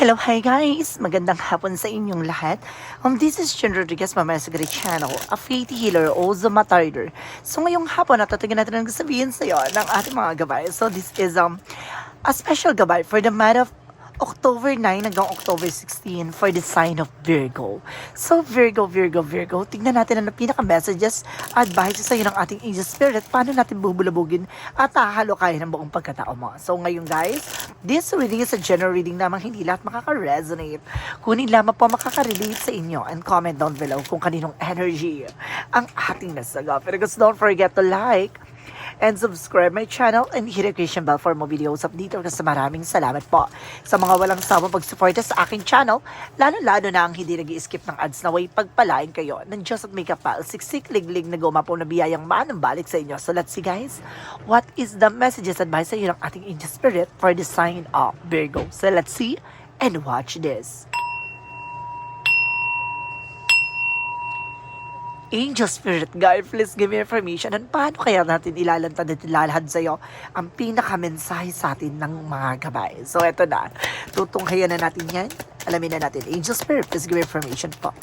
Hello, hi guys! Magandang hapon sa inyong lahat. Um, this is Jen Rodriguez, Mamaya sa Great Channel, a faith healer o Zomatarder. So ngayong hapon, natatagan natin ang sabihin sa iyo ng ating mga gabay. So this is um a special gabay for the month of October 9 hanggang October 16 for the sign of Virgo. So Virgo, Virgo, Virgo, tingnan natin ang pinaka-messages, advice sa iyo ng ating angel spirit, paano natin bubulabugin at hahalo kaya ng buong pagkatao mo. So ngayon guys, this reading is a general reading lamang hindi lahat makaka-resonate. Kunin lamang po makaka-relate sa inyo and comment down below kung kaninong energy ang ating nasaga. Pero guys, don't forget to like, and subscribe my channel. And hit the notification bell for more videos update kasi maraming salamat po sa mga walang sawang pagsuporta sa aking channel. Lalo-lalo na ang hindi nag skip ng ads na way pagpalain kayo ng Diyos at may kapal. Siksik liglig na gumapo na biyayang manang balik sa inyo. So let's see guys. What is the messages advice sa iyo ng ating angel spirit for the sign of Virgo? So let's see and watch this Angel Spirit Guide, please give me information on paano kaya natin ilalantad at ilalahad sa iyo ang pinakamensahe sa atin ng mga gabay. So, eto na. Tutunghayan na natin yan. Alamin na natin. Angel Spirit, please give me information po.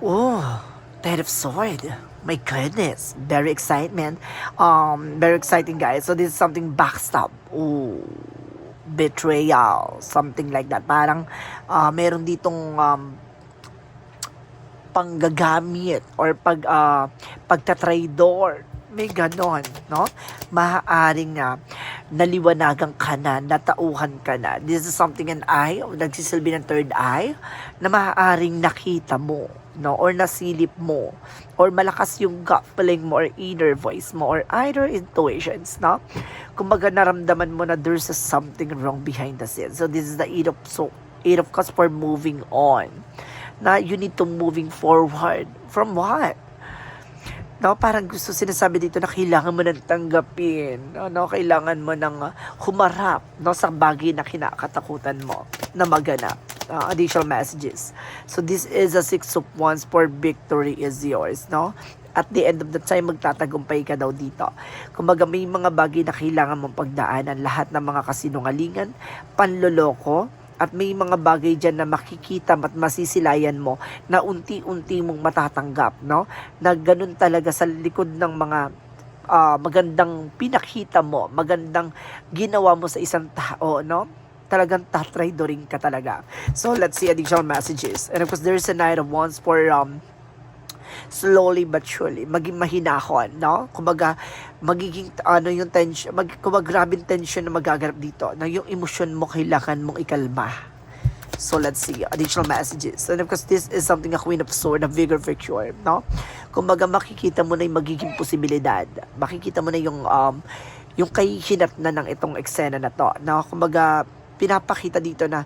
Oh, Ten of Sword. My goodness. Very excitement. Um, very exciting, guys. So, this is something backstab. Oh, betrayal. Something like that. Parang, uh, meron ditong um, panggagamit or pag uh, pagtatraidor may ganon, no? Maaaring na naliwanagan ka na, natauhan ka na. This is something an eye, nagsisilbi ng third eye, na maaaring nakita mo, no? Or nasilip mo, or malakas yung gut feeling mo, or inner voice mo, or either intuitions, no? Kumbaga naramdaman mo na there's something wrong behind the scenes. So this is the eight of, so, eight of cups for moving on na you need to moving forward. From what? No, parang gusto sinasabi dito na kailangan mo nang tanggapin. No, no kailangan mo nang uh, humarap no, sa bagay na kinakatakutan mo na maganap. Uh, additional messages. So this is a six of wands for victory is yours, no? At the end of the time, magtatagumpay ka daw dito. Kumbaga may mga bagay na kailangan mong pagdaanan. Lahat ng mga kasinungalingan, panloloko, at may mga bagay dyan na makikita at masisilayan mo na unti-unti mong matatanggap, no? Na ganun talaga sa likod ng mga uh, magandang pinakita mo, magandang ginawa mo sa isang tao, no? Talagang tatraidoring ka talaga. So, let's see additional messages. And of course, there's a night of wands for um, slowly but surely, maging mahinahon, no? Kumbaga, magiging, ano yung tension, mag, kumbaga, grabing tension na magaganap dito, na yung emosyon mo kailangan mong ikalma. So, let's see, additional messages. And of course, this is something a Queen of Sword, a vigor victor, no? Kumbaga, makikita mo na yung magiging posibilidad. Makikita mo na yung, um, yung kahihinat na ng itong eksena na to, no? Kumbaga, pinapakita dito na,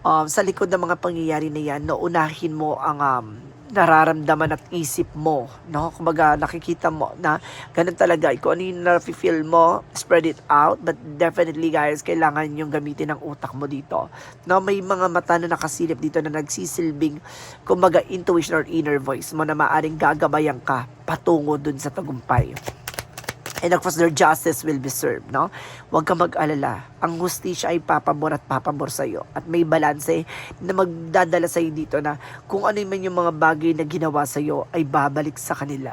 um, sa likod ng mga pangyayari na yan, no, unahin mo ang, um, nararamdaman at isip mo, no? Kumbaga nakikita mo na ganun talaga, kung ano yung na-feel mo, spread it out, but definitely guys, kailangan yung gamitin ng utak mo dito. No, may mga mata na nakasilip dito na nagsisilbing, kumbaga intuition or inner voice mo na maaring gagabayan ka patungo dun sa tagumpay. And of course, their justice will be served, no? Huwag ka mag-alala. Ang hustisya ay papabor at papabor sa'yo. At may balanse na magdadala sa'yo dito na kung ano man yung mga bagay na ginawa sa'yo ay babalik sa kanila.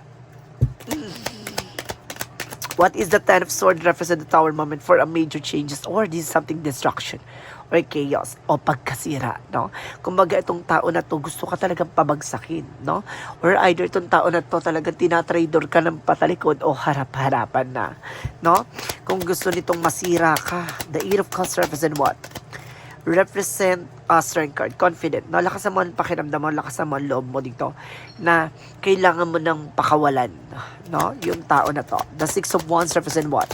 What is the Ten of Swords represent the Tower moment for a major changes or this is something destruction or chaos o pagkasira, no? Kumbaga itong tao na to gusto ka talagang pabagsakin, no? Or either itong tao na to talagang tinatrader ka ng patalikod o harap-harapan na, no? Kung gusto nitong masira ka, the Eight of Cups represent what? represent uh, strength card, confident. No, lakasan mo ang pakiramdam mo, lakasan mo ang loob mo dito na kailangan mo ng pakawalan. No? Yung tao na to. The Six of Wands represent what?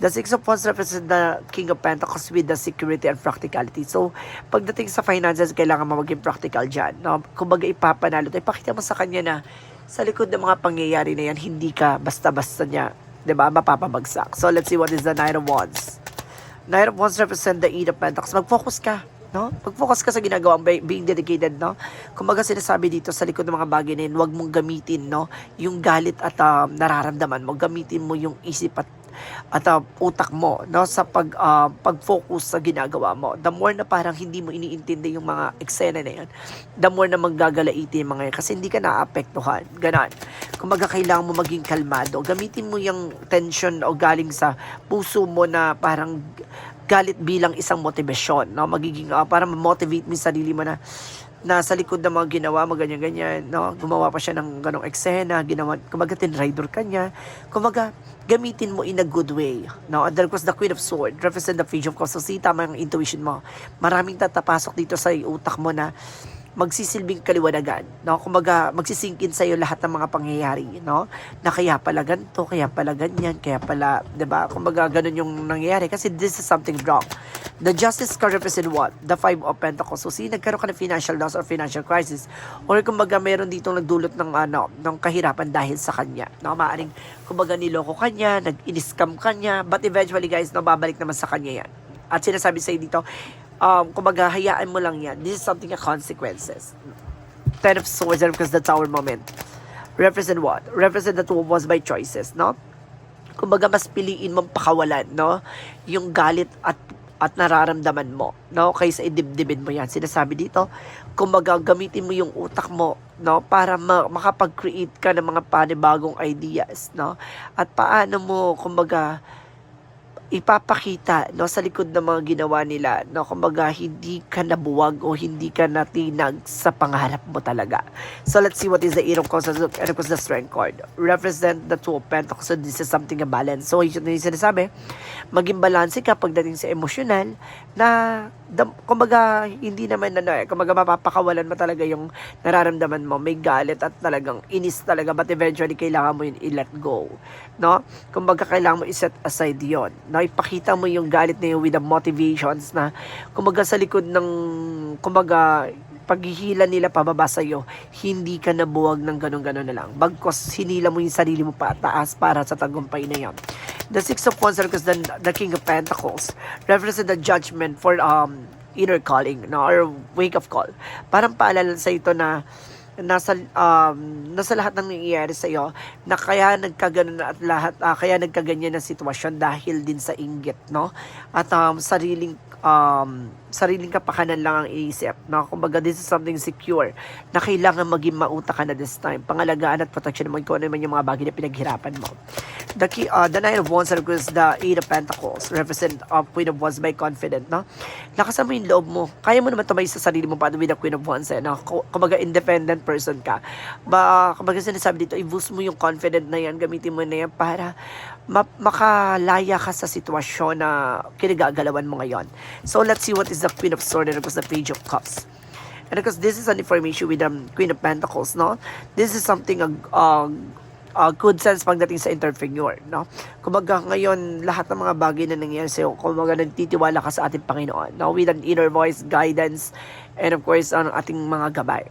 The Six of Wands represent the King of Pentacles with the security and practicality. So, pagdating sa finances, kailangan mo maging practical dyan. No? Kumbaga ipapanalo. Ipakita mo sa kanya na sa likod ng mga pangyayari na yan, hindi ka basta-basta niya, di ba, mapapabagsak. So, let's see what is the Knight of Wands. Knight of Wands represent the Eight of Pentacles. Mag-focus ka. No? Mag-focus ka sa ginagawa mo, being dedicated, no? Kumbaga sinasabi dito sa likod ng mga bagay na yun, huwag mong gamitin, no? Yung galit at um, nararamdaman mo. Gamitin mo yung isip at at uh, utak mo no sa pag uh, pag-focus sa ginagawa mo. The more na parang hindi mo iniintindi yung mga eksena na yan the more na manggagalaiti yung mga yan kasi hindi ka naapektuhan ganon. Kumaga kailangan mo maging kalmado. Gamitin mo yung tension o galing sa puso mo na parang galit bilang isang motivasyon no magiging uh, para ma-motivate mo sarili mo na nasa likod ng mga ginawa mo, ganyan-ganyan, no? Gumawa pa siya ng ganong eksena, ginawa, kumaga tinrider ka niya, kumaga, gamitin mo in a good way, no? And of course, the Queen of Swords, represent the Page of see, tama yung intuition mo. Maraming tatapasok dito sa utak mo na magsisilbing kaliwanagan, no? Kumaga, magsisingkin sa iyo lahat ng mga pangyayari, no? Na kaya pala ganito, kaya pala ganyan, kaya pala, 'di ba? Kumaga ganun yung nangyayari kasi this is something wrong. The justice card represent what? The five of pentacles. So, see, nagkaroon ka ng financial loss or financial crisis or kumbaga meron ditong nagdulot ng ano, ng kahirapan dahil sa kanya. No, maaring kumbaga niloko kanya, nag-in-scam kanya, but eventually guys, no, babalik naman sa kanya yan. At sinasabi sa'yo dito, um, kumbaga, hayaan mo lang yan. This is something na consequences. Ten of Swords, and because that's our moment. Represent what? Represent that was by choices, no? Kumbaga, mas piliin mong pakawalan, no? Yung galit at at nararamdaman mo, no? Kaysa idibdibin mo yan. Sinasabi dito, kumbaga, gamitin mo yung utak mo, no? Para ma- makapag-create ka ng mga panibagong ideas, no? At paano mo, kumbaga, ipapakita no sa likod ng mga ginawa nila no kumbaga hindi ka nabuwag o hindi ka natinag sa pangarap mo talaga. So let's see what is the eight of cups and of course the strength card. Represent the two of pentacles. So this is something a balance. So yun yung sinasabi. Maging balanse ka pagdating sa emosyonal na kumbaga hindi naman ano eh kumbaga mapapakawalan mo talaga yung nararamdaman mo may galit at talagang inis talaga but eventually kailangan mo yun i-let go no kumbaga kailangan mo i-set aside yon no ipakita mo yung galit na yun with the motivations na kumbaga sa likod ng kumbaga paghihila nila pababa sa'yo, hindi ka nabuwag ng ganun-ganun na lang. Bagkos hinila mo yung sarili mo pataas para sa tagumpay na yan. The Six of Wands because the, the King of Pentacles represent the judgment for um inner calling no or wake up call. Parang paalala sa ito na nasa um, nasa lahat ng nangyayari sa iyo na kaya nagkaganon at lahat ah, kaya nagkaganyan na sitwasyon dahil din sa inggit no at um, sariling um, sariling kapakanan lang ang iisip no? Kumbaga this is something secure na kailangan maging mauta ka na this time. Pangalagaan at protection mo kung ano man yung mga bagay na pinaghirapan mo. The key, uh, the nine of wands and the eight of pentacles represent uh, queen of wands. By confident no? Lakasan mo yung loob mo. Kaya mo naman tumay sa sarili mo paano with the queen of wands eh, no? kumbaga independent person ka. Ba kumbaga sinasabi dito i-boost mo yung confident na yan gamitin mo na yan para ma- makalaya ka sa sitwasyon na kinagagalawan mo ngayon so let's see what is the queen of swords and of course the page of cups and of course this is an information with the um, queen of pentacles no this is something uh, uh, good sense pagdating sa entrepreneur, no? Kumbaga ngayon, lahat ng mga bagay na nangyayari sa'yo, kumbaga nagtitiwala ka sa ating Panginoon, no? With an inner voice, guidance, and of course, ang ating mga gabay.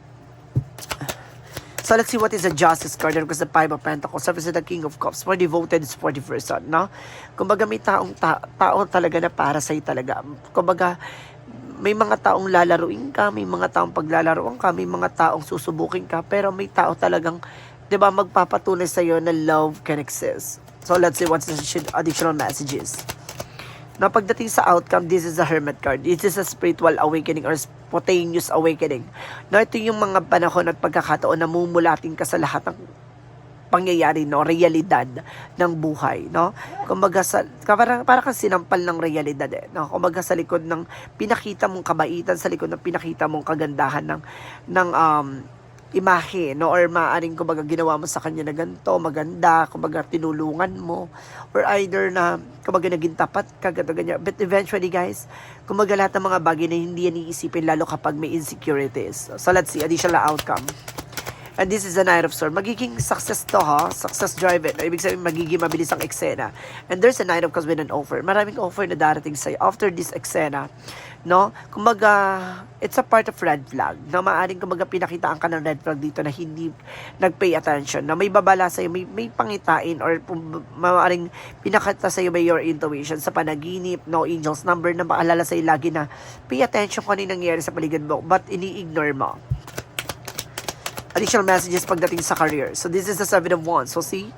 So let's see what is the justice card. Because the five of pentacles. Represent the king of cups more devoted for the person no? Kumbaga may taong ta- tao talaga na para sa'yo talaga. Kumbaga may mga taong lalaruin ka may mga taong paglalaroan ka may mga taong susubukin ka pero may tao talagang 'di ba magpapatunay sa iyo na love can exist. So let's see what's the additional messages na pagdating sa outcome, this is a hermit card. This is a spiritual awakening or spontaneous awakening. Na ito yung mga panahon at pagkakataon na mumulating ka sa lahat ng pangyayari, no? Realidad ng buhay, no? Kumbaga, sa, parang, parang kang sinampal ng realidad, eh, no? Kumbaga, sa likod ng pinakita mong kabaitan, sa likod ng pinakita mong kagandahan ng, ng um, imahe, no? Or maaaring, kumbaga, ginawa mo sa kanya na ganito, maganda, kumbaga, tinulungan mo, or either na, kumbaga, naging tapat ka, ganito, ganyan. But eventually, guys, kumbaga, lahat ng mga bagay na hindi yan iisipin, lalo kapag may insecurities. So, let's see, additional outcome. And this is the Knight of Swords. Magiging success to ha. Success driven. No? Ibig sabihin, magiging mabilis ang eksena. And there's a Knight of Cups with an offer. Maraming offer na darating sa'yo after this eksena. No? Kumbaga, it's a part of red flag. No? Maaring kumbaga pinakitaan ka ng red flag dito na hindi nag-pay attention. Na may babala sa'yo, may, may pangitain or maaring pinakita sa'yo by your intuition sa panaginip, no angels number na maalala sa'yo lagi na pay attention kung ano yung nangyayari sa paligid mo but ini-ignore mo additional messages pagdating sa career. So this is the seven of wands. So see,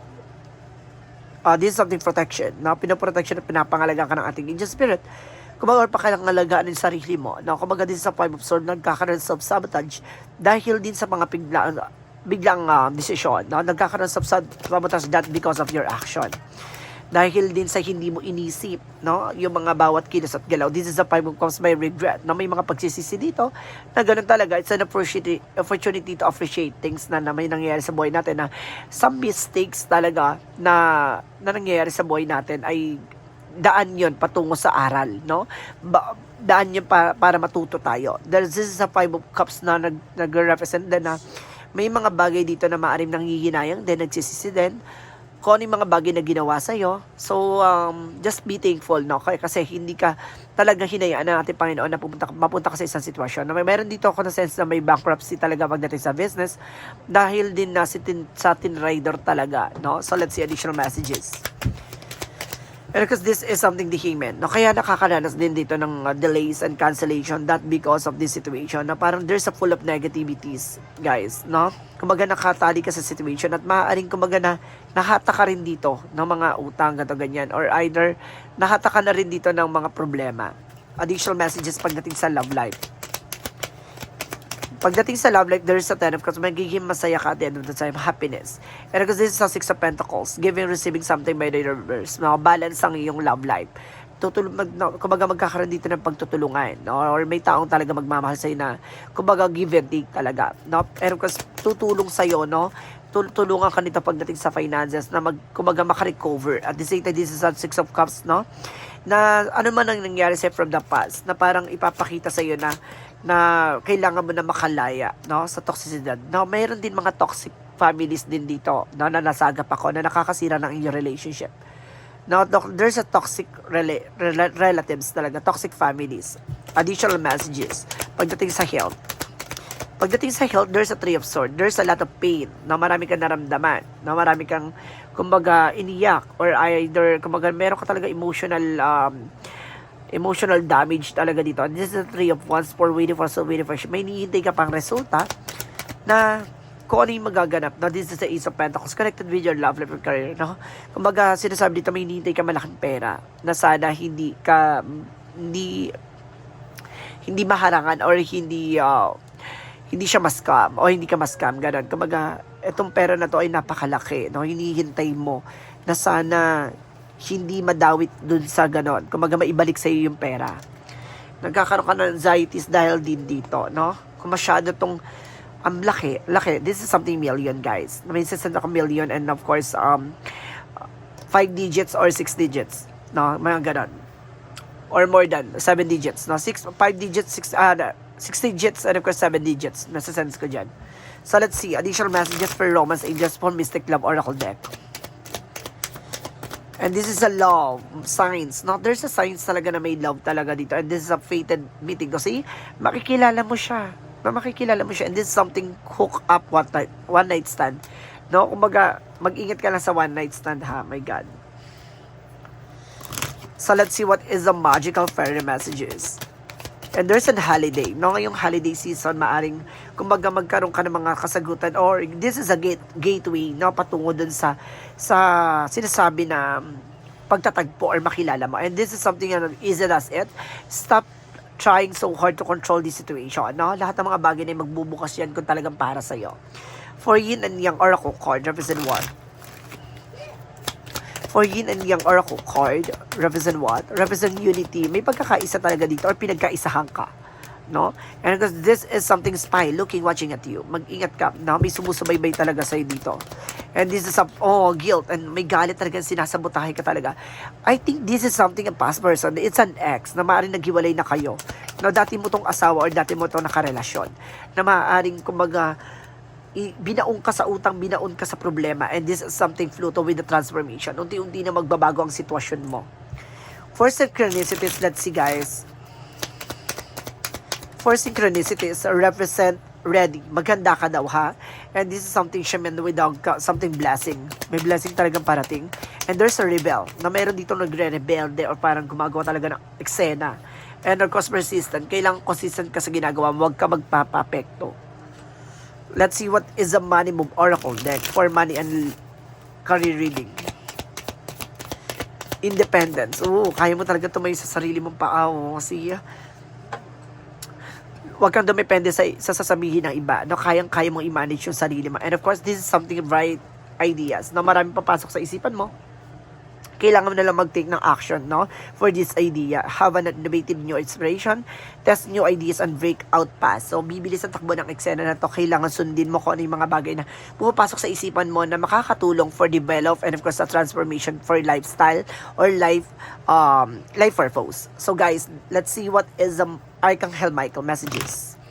uh, this is something protection, no? Pinoprotection at pinapangalagaan ka ng ating angel spirit. Kumbaga, or pakangalagaan ng sarili mo. No? Kumbaga din sa five of swords, nagkakaroon ng self-sabotage dahil din sa mga bigla, biglang uh, desisyon. No? Nagkakaroon ng self-sabotage that because of your action. Dahil din sa hindi mo inisip, no? Yung mga bawat kilos at galaw. This is the of cups by regret. No? May mga pagsisisi dito na ganun talaga. It's an opportunity, opportunity to appreciate things na, na may nangyayari sa buhay natin na some mistakes talaga na, na nangyayari sa buhay natin ay daan yon patungo sa aral, no? Ba, daan yun para, para matuto tayo. Dahil this is a five of cups na nag, nag-represent din na may mga bagay dito na maaring nangihinayang, then nagsisisi din kung ano yung mga bagay na ginawa sa'yo. So, um, just be thankful, no? Kasi hindi ka talagang hinayaan ng ating Panginoon na pumunta, mapunta ka sa isang sitwasyon. Na may meron dito ako na sense na may bankruptcy talaga pagdating sa business dahil din na si tin, sa tin rider talaga, no? So, let's see additional messages. And because this is something dihimen, no? Kaya nakakaranas din dito ng uh, delays and cancellation that because of this situation na parang there's a full of negativities, guys, no? Kumbaga nakatali ka sa situation at maaaring kumbaga na nahata ka rin dito ng mga utang gato ganyan or either nahata ka na rin dito ng mga problema. Additional messages pagdating sa love life. Pagdating sa love life, there's a ten of cups. Magiging masaya ka at the end of the time. Happiness. And because this is a six of pentacles, giving, receiving something by the universe. No? Balance ang iyong love life. Tutul mag, no, kumbaga magkakaroon dito ng pagtutulungan. No? Or may taong talaga magmamahal sa'yo na, kumbaga give and take talaga. No? Pero kasi tutulong sa'yo, no? Tul- tulungan ka nito pagdating sa finances na mag, kumbaga makarecover. At the same time, this is a six of cups, no? na ano man ang nangyari sa from the past na parang ipapakita sa iyo na na kailangan mo na makalaya no sa toxicity. No, mayroon din mga toxic families din dito no, na nasagap ako na nakakasira ng inyong relationship. No, there's a toxic rela- rela- relatives talaga, toxic families. Additional messages pagdating sa health. Pagdating sa health, there's a three of swords. There's a lot of pain na marami kang naramdaman. Na marami kang, kumbaga, iniyak. Or either, kumbaga, meron ka talaga emotional, um, emotional damage talaga dito. And this is the three of wands for waiting for so waiting for May hinihintay ka pang resulta na kung ano yung magaganap. No, this is the Ace of Pentacles connected with your love life and career. No? Kumbaga, sinasabi dito, may hinihintay ka malaking pera na sana hindi ka, hindi, hindi maharangan or hindi, uh, hindi siya ma-scam o hindi ka ma-scam, ganun. Kumbaga, itong pera na to ay napakalaki, no? Hinihintay mo na sana hindi madawit dun sa ganon. Kumbaga, maibalik sa iyo yung pera. Nagkakaroon ka ng anxieties dahil din dito, no? Kung masyado tong ang laki, laki. This is something million, guys. Sasend ako million and of course, um, five digits or six digits. No? Mga ganon. Or more than seven digits. No? Six, five digits, six, uh, six digits, and of course, seven digits. Nasa sense ko dyan. So, let's see. Additional messages for Romance Angels for Mystic Love Oracle deck. And this is a love signs. No, there's a signs talaga na may love talaga dito. And this is a fated meeting. Kasi makikilala mo siya. Na makikilala mo siya. And this is something hook up one night, one night stand. No, kumbaga, mag-ingat ka lang sa one night stand ha. My God. So let's see what is the magical fairy messages. And there's a holiday. No, ngayong holiday season, maaring, kumbaga magkaroon ka ng mga kasagutan or this is a gate, gateway, no, patungo dun sa, sa sinasabi na um, pagtatagpo or makilala mo. And this is something na easy as it. Stop trying so hard to control the situation. No? Lahat ng mga bagay na magbubukas yan kung talagang para sa'yo. For yin and yang oracle card, represent what? For yin and yang oracle card, represent what? Represent unity. May pagkakaisa talaga dito or pinagkaisahan ka. No? And because this is something spy looking, watching at you. Mag-ingat ka. No? May sumusubaybay talaga sa'yo dito. And this is a, oh, guilt. And may galit talaga sinasabotahe ka talaga. I think this is something a past person. It's an ex na maaaring naghiwalay na kayo. No, dati mo tong asawa or dati mo tong nakarelasyon. Na maaaring, kumbaga, binaon ka sa utang, binaon ka sa problema. And this is something Pluto with the transformation. Unti-unti na magbabago ang sitwasyon mo. For synchronicities, let's see guys. For synchronicities, represent ready. Maganda ka daw ha. And this is something shaman ka- something blessing. May blessing talagang parating. And there's a rebel na meron dito nagre-rebelde or parang gumagawa talaga ng eksena. And of course, persistent. Kailangan consistent ka sa ginagawa mo. Huwag ka magpapapekto. Let's see what is the money move oracle deck for money and career reading. Independence. Oo, kaya mo talaga tumayo sa sarili mong paa. Oo, kasi ah, huwag kang dumepende sa, sa sasabihin ng iba. No? Kayang-kaya mong i-manage yung sarili mo. And of course, this is something right ideas. No? Maraming papasok sa isipan mo kailangan mo na lang mag-take ng action, no? For this idea. Have an innovative new inspiration, test new ideas, and break out paths. So, bibilis ang takbo ng eksena na to. Kailangan sundin mo kung ano yung mga bagay na pumapasok sa isipan mo na makakatulong for develop and of course, sa transformation for lifestyle or life, um, life purpose. So, guys, let's see what is the Archangel Michael messages.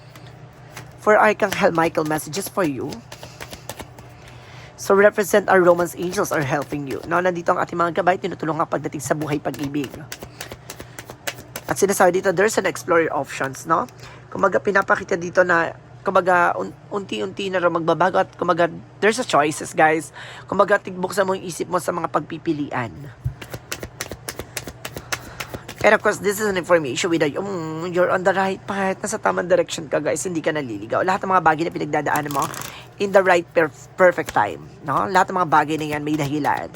For Archangel Michael messages for you, So represent our Romance angels are helping you. No, nandito ang ating mga gabay, tinutulungan pagdating sa buhay pag-ibig. At sinasabi dito, there's an explorer options, no? Kumaga pinapakita dito na kumaga un- unti-unti na rin magbabago at kumaga there's a choices guys. Kumaga tigbuksan mo yung isip mo sa mga pagpipilian. And of course, this is an information with a, um, you're on the right path. Nasa tamang direction ka, guys. Hindi ka naliligaw. Lahat ng mga bagay na pinagdadaanan mo, in the right per- perfect time. No? Lahat ng mga bagay na yan may dahilan.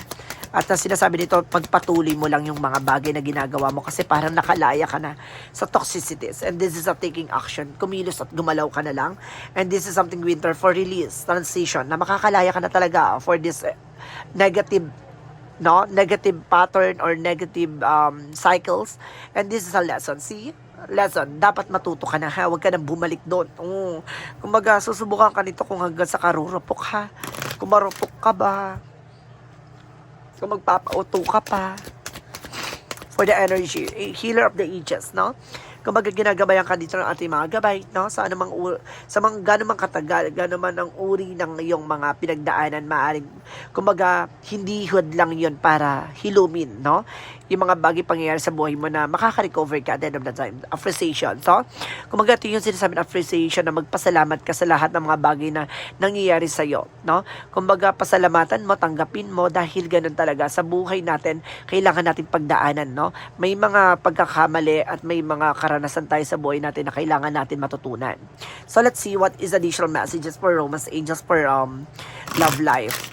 At uh, sinasabi nito, pagpatuloy mo lang yung mga bagay na ginagawa mo kasi parang nakalaya ka na sa toxicities. And this is a taking action. Kumilos at gumalaw ka na lang. And this is something winter for release, transition, na makakalaya ka na talaga for this eh, negative no negative pattern or negative um, cycles and this is a lesson see lesson dapat matuto ka na ha? Huwag ka nang bumalik doon. Oo. kumbaga susubukan ka nito kung hanggang sa karurupok ha? Kung marupok ka ba? Kung magpapauto ka pa? For the energy a healer of the ages no kumbaga ginagabayan ka dito ng ating mga gabay, no? Sa anumang, u- sa mga gano'n man katagal, gano'n man ang uri ng iyong mga pinagdaanan, maaring, kumbaga, hindi hud lang yon para hilumin, no? Yung mga bagay pangyayari sa buhay mo na makaka-recover ka at the end of the time. Appreciation. So, kumbaga, ito yung sinasabi ng appreciation na magpasalamat ka sa lahat ng mga bagay na nangyayari sa'yo, no? Kumbaga, pasalamatan mo, tanggapin mo, dahil ganun talaga sa buhay natin, kailangan natin pagdaanan, no? May mga pagkakamali at may mga karanasan tayo sa buhay natin na kailangan natin matutunan. So, let's see what is additional messages for Romance Angels for um, love life.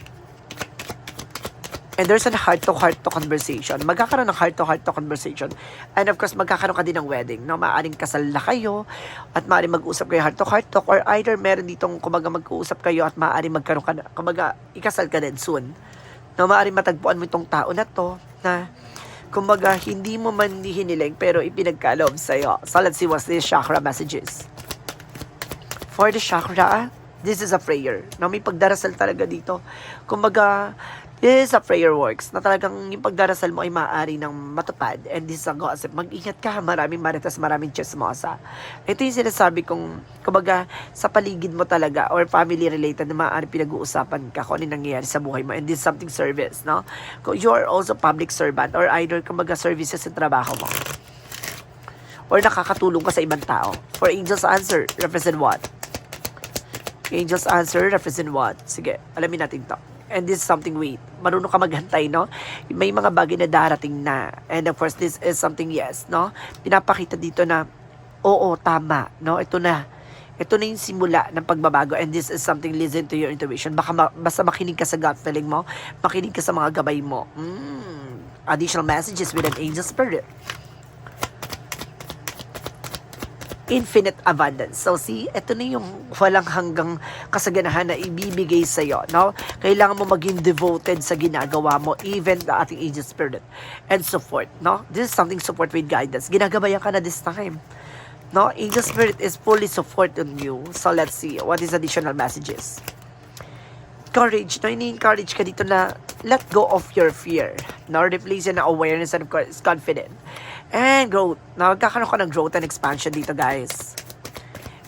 And there's a heart-to-heart to conversation. Magkakaroon ng heart-to-heart to conversation. And of course, magkakaroon ka din ng wedding. No? Maaring kasal na kayo at maaring mag-usap kayo heart-to-heart talk or either meron ditong kumaga mag-uusap kayo at maaring magkaroon ka na, kumaga ikasal ka din soon. No, maaring matagpuan mo itong tao na to na kumbaga hindi mo man hiniling pero ipinagkaloob sa'yo. So let's see what's the chakra messages. For the chakra, this is a prayer. No, may pagdarasal talaga dito. Kumbaga, is a prayer works na talagang yung pagdarasal mo ay maaari ng matupad. And this is a gossip. Mag-ingat ka, maraming maritas, maraming chismosa. Ito yung sinasabi kong, kumbaga, sa paligid mo talaga or family related na maaari pinag-uusapan ka kung ano nangyayari sa buhay mo. And this is something service, no? You are also public servant or either, kumbaga, services sa trabaho mo or nakakatulong ka sa ibang tao. For Angel's Answer, represent what? Angel's Answer, represent what? Sige, alamin natin to. And this is something, wait, marunong ka maghantay, no? May mga bagay na darating na. And of course, this is something, yes, no? Pinapakita dito na, oo, tama, no? Ito na. Ito na yung simula ng pagbabago and this is something listen to your intuition. Baka ma- basta makinig ka sa gut feeling mo, makinig ka sa mga gabay mo. Mm. Additional messages with an angel spirit. Infinite abundance. So see, ito na yung walang hanggang kasaganahan na ibibigay sa iyo, no? Kailangan mo maging devoted sa ginagawa mo, even the ating angel spirit and support, no? This is something support with guidance. Ginagabayan ka na this time. No? Angel spirit is fully support on you. So let's see what is additional messages. Courage, no? Ini-encourage ka dito na let go of your fear. No? Replace na awareness and of confident. And growth. Na magkakaroon ka ng growth and expansion dito, guys.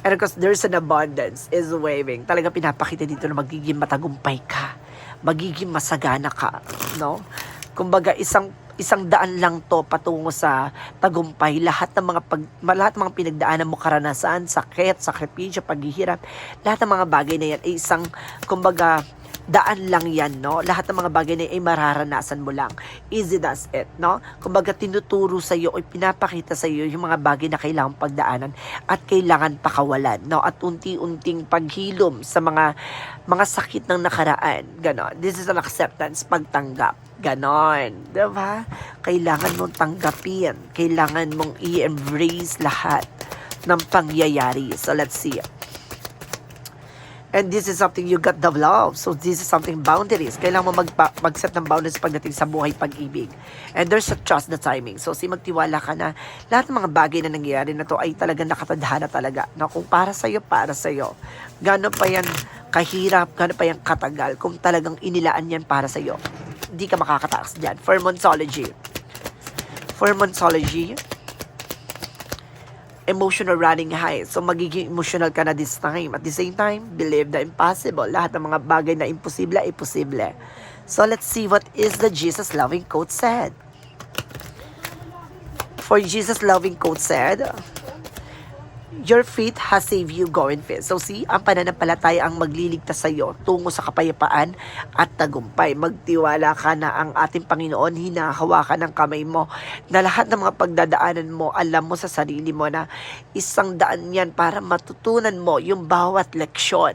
And of course, there's an abundance is waving. Talaga pinapakita dito na magiging matagumpay ka. Magiging masagana ka. No? Kumbaga, isang isang daan lang to patungo sa tagumpay. Lahat ng mga pag, lahat ng mga pinagdaanan mo, karanasan, sakit, sakripisyo, paghihirap, lahat ng mga bagay na yan ay isang, kumbaga, daan lang yan, no? Lahat ng mga bagay na ay mararanasan mo lang. Easy does it, no? Kumbaga tinuturo sa iyo o pinapakita sa iyo yung mga bagay na kailangan pagdaanan at kailangan pakawalan, no? At unti-unting paghilom sa mga mga sakit ng nakaraan. Ganon. This is an acceptance, pagtanggap. Ganon. Diba? Kailangan mong tanggapin. Kailangan mong i-embrace lahat ng pangyayari. So, let's see. And this is something you got love. So this is something boundaries. Kailangan mo magpa, mag-set ng boundaries pagdating sa buhay pag-ibig. And there's a trust the timing. So si magtiwala ka na lahat ng mga bagay na nangyayari na to ay talagang nakatadhana talaga. Na kung para sa'yo, para sa'yo. Gano'n pa yan kahirap, gano'n pa yan katagal. Kung talagang inilaan yan para sa'yo, hindi ka makakatakas dyan. For Monsology. For Monsology, emotional running high. So, magiging emotional ka na this time. At the same time, believe the impossible. Lahat ng mga bagay na imposible ay posible. So, let's see what is the Jesus loving quote said. For Jesus loving quote said, Your faith has saved you going fit. So see, ang pananampalataya ang magliligtas sa iyo tungo sa kapayapaan at tagumpay. Magtiwala ka na ang ating Panginoon, hinahawakan ng kamay mo na lahat ng mga pagdadaanan mo, alam mo sa sarili mo na isang daan yan para matutunan mo yung bawat leksyon.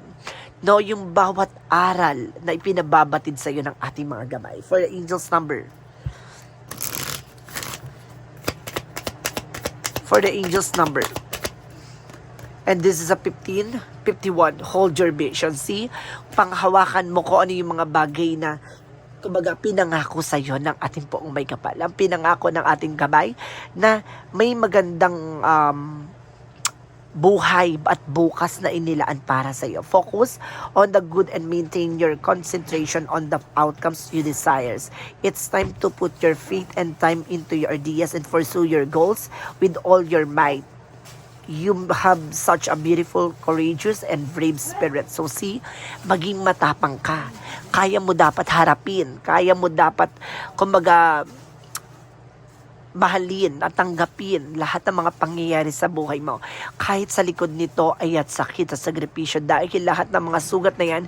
No, yung bawat aral na ipinababatid sa iyo ng ating mga gabay. For the angel's number. For the angel's number. And this is a 15, 51. Hold your vision. See? Panghawakan mo ko ano yung mga bagay na kumbaga pinangako sa iyo ng ating poong may kapal. Ang pinangako ng ating gabay na may magandang um, buhay at bukas na inilaan para sa iyo. Focus on the good and maintain your concentration on the outcomes you desires. It's time to put your faith and time into your ideas and pursue your goals with all your might you have such a beautiful, courageous, and brave spirit. So see, maging matapang ka. Kaya mo dapat harapin. Kaya mo dapat, kumbaga, mahalin at tanggapin lahat ng mga pangyayari sa buhay mo. Kahit sa likod nito ay at sakit at sagripisyo dahil lahat ng mga sugat na yan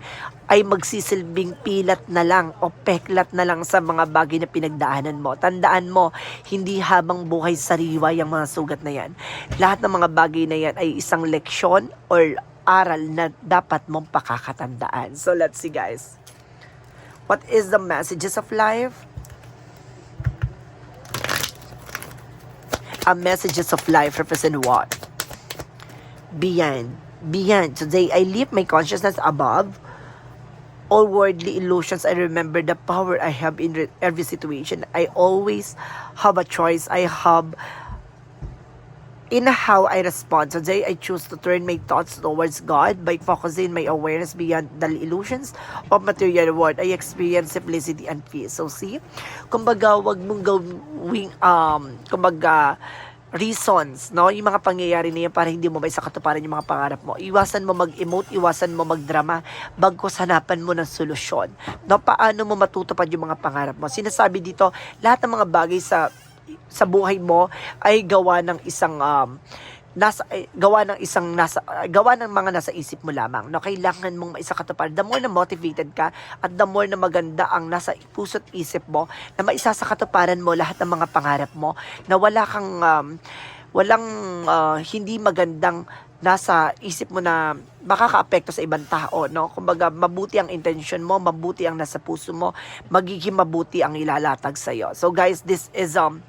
ay magsisilbing pilat na lang o peklat na lang sa mga bagay na pinagdaanan mo. Tandaan mo, hindi habang buhay sariwa yung mga sugat na yan. Lahat ng mga bagay na yan ay isang leksyon or aral na dapat mong pakakatandaan. So let's see guys. What is the messages of life? A messages of life represent what? Beyond. Beyond. Today, I lift my consciousness above all worldly illusions. I remember the power I have in every situation. I always have a choice. I have in how I respond. Today, I choose to turn my thoughts towards God by focusing my awareness beyond the illusions of material world. I experience simplicity and peace. So, see? Kumbaga, wag mong gawing, um, kumbaga, reasons, no? Yung mga pangyayari na yan para hindi mo may sa katuparan yung mga pangarap mo. Iwasan mo mag-emote, iwasan mo magdrama, bagkos hanapan mo ng solusyon. No? Paano mo matutupad yung mga pangarap mo? Sinasabi dito, lahat ng mga bagay sa sa buhay mo ay gawa ng isang um, nasa gawa ng isang nasa gawa ng mga nasa isip mo lamang no kailangan mong maisakatuparan the more na motivated ka at the more na maganda ang nasa puso't isip mo na maisasakatuparan mo lahat ng mga pangarap mo na wala kang um, walang uh, hindi magandang nasa isip mo na makakaapekto sa ibang tao, no? Kumbaga, mabuti ang intention mo, mabuti ang nasa puso mo, magiging mabuti ang ilalatag sa iyo. So guys, this is um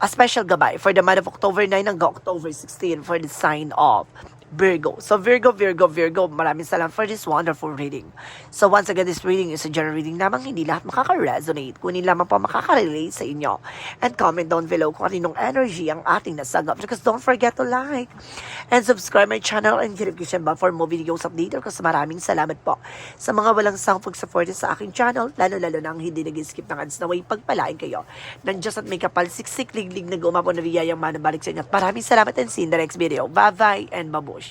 a special gabay for the month of October 9 hanggang October 16 for the sign of Virgo. So Virgo, Virgo, Virgo, maraming salamat for this wonderful reading. So once again, this reading is a general reading lamang hindi lahat makaka-resonate. Kunin lamang po makaka-relate sa inyo. And comment down below kung aninong energy ang ating nasagap. Because don't forget to like and subscribe my channel and notification bell for more videos updated. Kasi maraming salamat po sa mga walang sangpag support sa aking channel. Lalo-lalo na ang hindi nag-skip ng ads na way pagpalain kayo. Nang Diyos at may kapal siksik liglig na gumapon na biyayang manabalik sa inyo. At maraming salamat and see you in the next video. Bye-bye and babush.